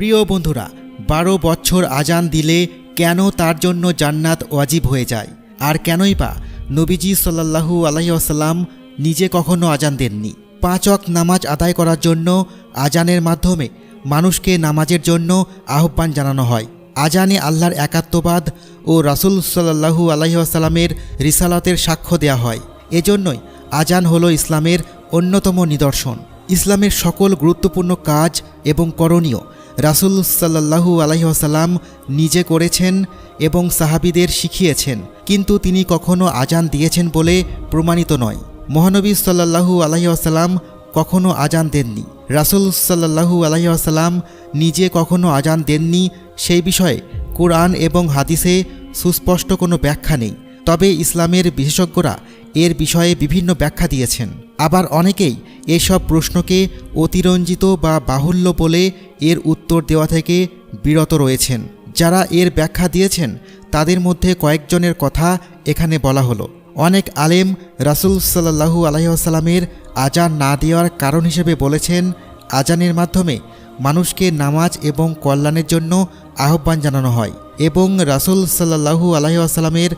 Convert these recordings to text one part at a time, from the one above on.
প্রিয় বন্ধুরা, বারো বছর আজান দিলে কেন তার জন্য জান্নাত ওয়াজিব হয়ে যায়? আর কেনই বা নবীজি সাল্লাহু আলাইসাল্লাম নিজে কখনো আজান দেননি? পাঁচক নামাজ আদায় করার জন্য আজানের মাধ্যমে মানুষকে নামাজের জন্য আহ্বান জানানো হয়। আজানে আল্লাহর একাত্মবাদ ও রাসুল সাল্লাহু আলাইসাল্লামের রিসালাতের সাক্ষ্য দেয়া হয়। এজন্যই আজান হলো ইসলামের অন্যতম নিদর্শন। ইসলামের সকল গুরুত্বপূর্ণ কাজ এবং করণীয় রাসুল সাল্লাহু আলাইসাল্লাম নিজে করেছেন এবং সাহাবিদের শিখিয়েছেন। কিন্তু তিনি কখনো আজান দিয়েছেন বলে প্রমাণিত নয়। মহানবী সাল্লাহু আলাইসাল্লাম কখনো আজান দেননি। রাসুল সাল্লাহু আলাইসাল্লাম নিজে কখনো আজান দেননি, সেই বিষয়ে কোরআন এবং হাদিসে সুস্পষ্ট কোনো ব্যাখ্যা নেই। তবে ইসলামের বিশেষজ্ঞরা এর বিষয়ে বিভিন্ন ব্যাখ্যা দিয়েছেন। আবার অনেকেই এসব প্রশ্নকে অতিরঞ্জিত বা বাহুল্য বলে এর উত্তর দেওয়া থেকে বিরত রয়েছেন। যারা এর ব্যাখ্যা দিয়েছেন, তাদের মধ্যে কয়েকজনের কথা এখানে বলা হলো। অনেক আলেম রাসুল সাল্লাহু আলহিহাসাল্লামের আজান না দেওয়ার কারণ হিসেবে বলেছেন আজানের মাধ্যমে মানুষকে নামাজ এবং কল্যাণের জন্য আহ্বান জানানো হয় এবং রাসুল সাল্লাহু আলহিহাসাল্লামের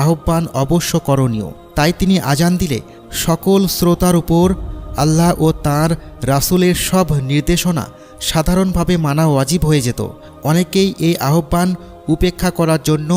আহ্বান অবশ্য করণীয়। তাই তিনি আজান দিলে সকল শ্রোতার উপর আল্লাহ ও তার রাসুলের সব নির্দেশনা সাধারণভাবে মানা ওয়াজিব হয়ে যেত। অনেকেই এই আহ্বান উপেক্ষা করার জন্য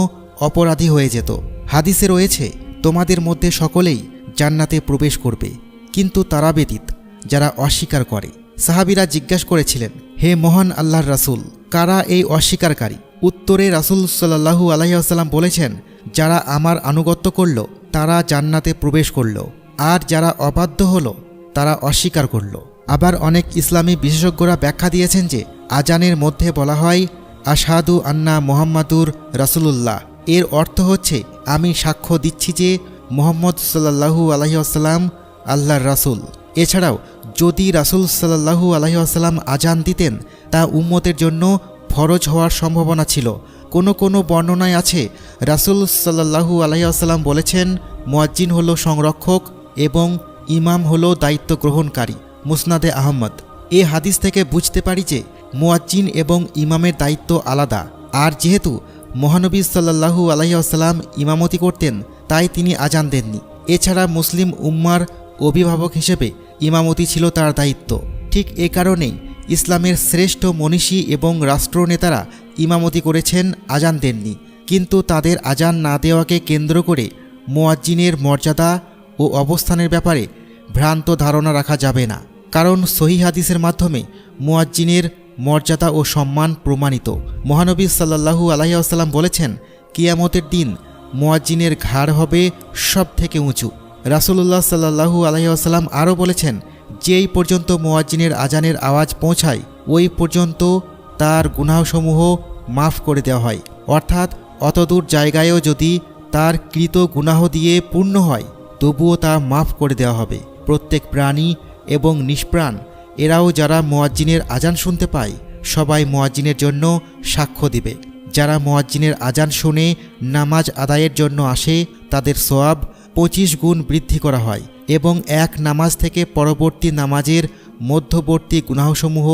অপরাধী হয়ে যেত। হাদিসে রয়েছে, তোমাদের মধ্যে সকলেই জান্নাতে প্রবেশ করবে, কিন্তু তারা ব্যতীত যারা অস্বীকার করে। সাহাবিরা জিজ্ঞাসা করেছিলেন, হে মহান আল্লাহর রাসুল, কারা এই অস্বীকারী? উত্তরে রাসুল সাল্লাহু আলহিহাস্লাম বলেছেন, যারা আমার আনুগত্য করল তারা জান্নাতে প্রবেশ করল। আর যারা অবাধ্য হলো, তারা অস্বীকার করল। আবার অনেক ইসলামী বিশেষজ্ঞরা ব্যাখ্যা দিয়েছেন যে, আজানের মধ্যে বলা হয় আশাদু আন্না মোহাম্মদুর রাসুলুল্লাহ। এর অর্থ হচ্ছে, আমি সাক্ষ্য দিচ্ছি যে, মোহাম্মদ সাল্লাহু আলহিউসাল্লাম আল্লাহর রাসুল। এছাড়াও, যদি রাসুল সাল্লাহু আলহিউসাল্লাম আজান দিতেন, তা উম্মতের জন্য ফরজ হওয়ার সম্ভাবনা ছিল। কোনো কোনো বর্ণনায় আছে, রাসুল সাল্লাহু আলহিউসাল্লাম বলেছেন, মোয়াজ্জিন হলো সংরক্ষক এবং ইমাম হলো দায়িত্ব গ্রহণকারী। মুসনাদে আহমদ। এ হাদিস থেকে বুঝতে পারি যে, মোয়াজ্জিন এবং ইমামের দায়িত্ব আলাদা। আর যেহেতু মহানবী সাল্লাহু আলহিউসাল্লাম ইমামতি করতেন, তাই তিনি আজান দেননি। এছাড়া মুসলিম উম্মার অভিভাবক হিসেবে ইমামতি ছিল তার দায়িত্ব। ঠিক এ কারণেই ইসলামের শ্রেষ্ঠ মনীষী এবং রাষ্ট্রনেতারা ইমামতি করেছেন আজান দেননি। কিন্তু তাদের আজান না দেওয়াকে কেন্দ্র করে মোয়াজ্জিনের মর্যাদা ও অবস্থানের ব্যাপারে ভ্রান্ত ধারণা রাখা যাবে না। কারণ সহি হাদিসের মাধ্যমে মোয়াজ্জিনের মর্যাদা ও সম্মান প্রমাণিত। মহানবী সাল্লাহু আলাইসাল্লাম বলেছেন, কিয়ামতের দিন মোয়াজ্জিনের ঘাড় হবে সব থেকে উঁচু। রাসুলুল্লাহ সাল্লাহু আলাইসাল্লাম আরও বলেছেন যেই পর্যন্ত মুয়াজ্জিনের আজানের আওয়াজ পৌঁছায়, ওই পর্যন্ত তার গুনাহসমূহ মাফ করে দেওয়া হয়। অর্থাৎ অতদূর জায়গায়ও যদি তার কৃত গুনাহ দিয়ে পূর্ণ হয়, তবুও তা মাফ করে দেওয়া হবে। প্রত্যেক প্রাণী এবং নিষ্প্রাণ, এরাও যারা মোয়াজ্জিনের আজান শুনতে পায়, সবাই মোয়াজ্জিনের জন্য সাক্ষ্য দিবে। যারা মোয়াজ্জিনের আজান শুনে নামাজ আদায়ের জন্য আসে, তাদের সোয়াব পঁচিশ গুণ বৃদ্ধি করা হয়। এবং এক নামাজ থেকে পরবর্তী নামাজের মধ্যবর্তী গুনাহসমূহ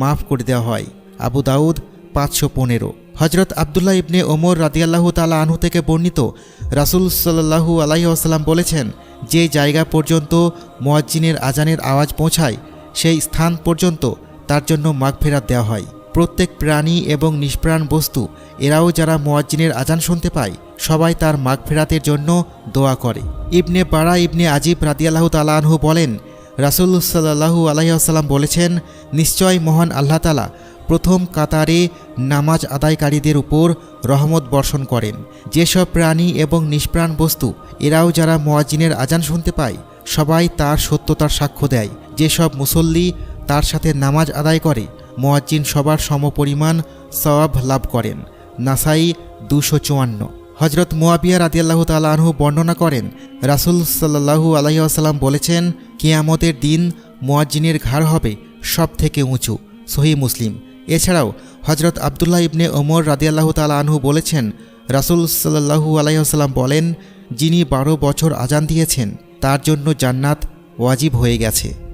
মাফ করে দেওয়া হয়। আবু দাউদ পাঁচশো পনেরো। হজরত আবদুল্লাহ ইবনে ওমর রাদিয়াল্লাহু তালা আনহু থেকে বর্ণিত রাসুল সাল্লাহু আলাইসাল্লাম বলেছেন, যে জায়গা পর্যন্ত মোয়াজ্জিনের আজানের আওয়াজ পৌঁছায়, সেই স্থান পর্যন্ত তার জন্য মাগফেরাত দেওয়া হয়। প্রত্যেক প্রাণী এবং নিষ্প্রাণ বস্তু, এরাও যারা মোয়াজ্জিনের আজান শুনতে পায়, সবাই তার মাগফেরাতের জন্য দোয়া করে। ইবনে পাড়া ইবনে আজিব রাদিয়াল্লাহ তালা আনহু বলেন, রাসুল সাল্লাহু আলাইসাল্লাম বলেছেন, নিশ্চয় মহান আল্লাহ তালা প্রথম কাতারে নামাজ আদায়কারীদের উপর রহমত বর্ষণ করেন। যেসব প্রাণী এবং নিষ্প্রাণ বস্তু, এরাও যারা মোয়াজিনের আজান শুনতে পায়, সবাই তার সত্যতার সাক্ষ্য দেয়। যেসব মুসল্লি তার সাথে নামাজ আদায় করে মোয়াজ্জিন সবার সমপরিমাণ সওয়াব লাভ করেন। নাসাই দুশো চুয়ান্ন। হজরত মোয়াবিয়া রাদিয়াল্লাহু তালা আনহু বর্ণনা করেন, রাসুল সাল্লাহু আলাইসাল্লাম বলেছেন, কেয়ামতের দিন মোয়াজ্জিনের ঘাড় হবে সব থেকে উঁচু। সহি মুসলিম। এছাড়াও হজরত আবদুল্লাহ ইবনে ওমর রাদিয়াল্লাহ তালা আনহু বলেছেন, রাসুল সাল্লাহু আলাইসাল্লাম বলেন, যিনি বারো বছর আজান দিয়েছেন, তার জন্য জান্নাত ওয়াজিব হয়ে গেছে।